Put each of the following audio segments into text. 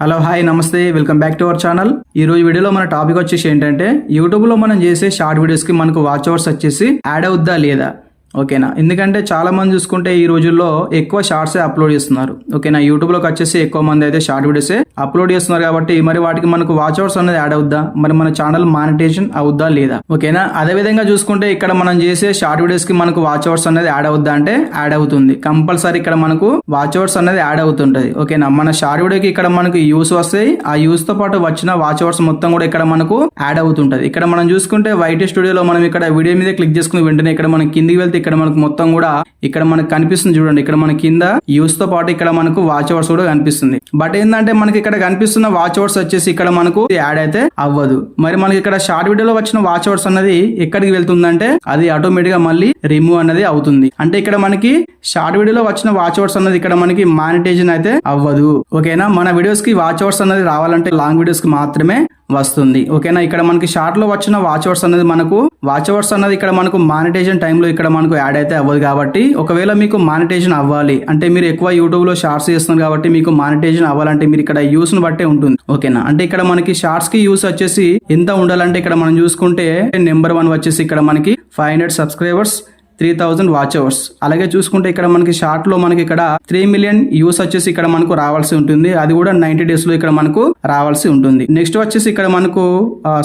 Hello hi నమస్తే welcome back to our channel. ఈ రోజు వీడియోలో మన టాపిక్ వచ్చేసి ఏంటంటే యూట్యూబ్లో మనం చేసే షార్ట్ వీడియోస్కి మనకు వాచ్ అవర్స్ వచ్చేసి యాడ్ అవుద్దా లేదా? ఓకేనా? ఎందుకంటే చాలా మంది చూసుకుంటే ఈ రోజుల్లో ఎక్కువ షార్ట్స్ అప్లోడ్ చేస్తున్నారు. ఓకేనా? యూట్యూబ్లోకి వచ్చేసి ఎక్కువ మంది అయితే షార్ట్ వీడియోసే అప్లోడ్ చేస్తున్నారు కాబట్టి మరి వాటికి మనకు వాచ్ అవర్స్ అనేది యాడ్ అవుద్దా? మరి మన ఛానల్ మానిటేషన్ అవుద్దా లేదా? ఓకేనా? అదే విధంగా చూసుకుంటే ఇక్కడ మనం చేసే షార్ట్ వీడియోస్కి మనకు వాచ్ అవర్స్ అనేది యాడ్ అవుద్దా అంటే యాడ్ అవుతుంది. కంపల్సరీ ఇక్కడ మనకు వాచ్ అవర్స్ అనేది యాడ్ అవుతుంటది. ఓకేనా? మన షార్ట్ వీడియోకి ఇక్కడ మనకు యూస్ వస్తాయి. ఆ యూస్తో పాటు వచ్చిన వాచ్ అవర్స్ మొత్తం కూడా ఇక్కడ మనకు యాడ్ అవుతుంటది. ఇక్కడ మనం చూసుకుంటే వైట్ స్టూడియోలో మనం ఇక్కడ వీడియో మీద క్లిక్ చేసుకుని వెంటనే ఇక్కడ మనం కిందికి వెళ్తే ఇక్కడ మనకు మొత్తం కూడా ఇక్కడ మనకు కనిపిస్తుంది చూడండి. ఇక్కడ మన కింద యూస్తో పాటు ఇక్కడ మనకు వాచ్ అవర్స్ కూడా కనిపిస్తుంది. బట్ ఏంటంటే మనకి ఇక్కడ కనిపిస్తున్న వాచ్ అవర్స్ వచ్చేసి ఇక్కడ మనకు యాడ్ అయితే అవ్వదు. మరి మనకి ఇక్కడ షార్ట్ వీడియోలో వచ్చిన వాచ్ అవర్స్ అన్నది ఎక్కడికి వెళ్తుందంటే అది ఆటోమేటిక్గా మళ్ళీ రిమూవ్ అనేది అవుతుంది. అంటే ఇక్కడ మనకి షార్ట్ వీడియోలో వచ్చిన వాచ్ అవర్స్ అన్నది ఇక్కడ మనకి మానిటైజేషన్ అయితే అవ్వదు. ఓకేనా మన వీడియోస్కి వాచ్ అవర్స్ అనేది రావాలంటే లాంగ్ వీడియోస్కి మాత్రమే వస్తుంది. ఓకేనా? ఇక్కడ మనకి షార్ట్లో వచ్చిన వాచ్ అవర్స్ అనేది మనకు వాచ్ అవర్స్ అన్నది ఇక్కడ మనకు మానిటైజేషన్ టైంలో ఇక్కడ మనకు యాడ్ అయితే అవ్వదు కాబట్టి ఒకవేళ మీకు మానిటైజేషన్ అవ్వాలి అంటే మీరు ఎక్కువ యూట్యూబ్లో షార్ట్స్ చేస్తున్నారు కాబట్టి మీకు మానిటైజేషన్ అవ్వాలంటే మీరు ఇక్కడ యూస్ను బట్టే ఉంటుంది. ఓకేనా? అంటే ఇక్కడ మనకి షార్ట్స్కి యూస్ వచ్చేసి ఎంత ఉండాలంటే ఇక్కడ మనం చూసుకుంటే నెంబర్ వన్ వచ్చేసి ఇక్కడ మనకి five hundred subscribers three thousand watch hours అలాగే చూసుకుంటే ఇక్కడ మనకి షార్ట్లో మనకి ఇక్కడ త్రీ మిలియన్ యూస్ వచ్చేసి ఇక్కడ మనకు రావాల్సి ఉంటుంది. అది కూడా నైన్టీ డేస్లో ఇక్కడ మనకు రావాల్సి ఉంటుంది. నెక్స్ట్ వచ్చేసి ఇక్కడ మనకు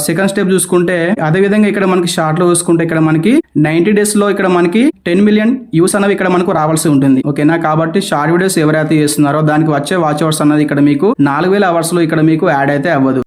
సెకండ్ స్టెప్ చూసుకుంటే అదే విధంగా ఇక్కడ మనకి షార్ట్లో చూసుకుంటే ఇక్కడ మనకి నైన్టీ డేస్లో ఇక్కడ మనకి టెన్ మిలియన్ యూస్ అనేవి ఇక్కడ మనకు రావాల్సి ఉంటుంది. ఓకేనా? కాబట్టి షార్ట్ వీడియోస్ ఎవరైతే చేస్తున్నారో దానికి వచ్చే వాచ్ అవర్స్ అన్నది ఇక్కడ మీకు నాలుగు వేల అవర్స్లో ఇక్కడ మీకు యాడ్ అయితే అవ్వదు.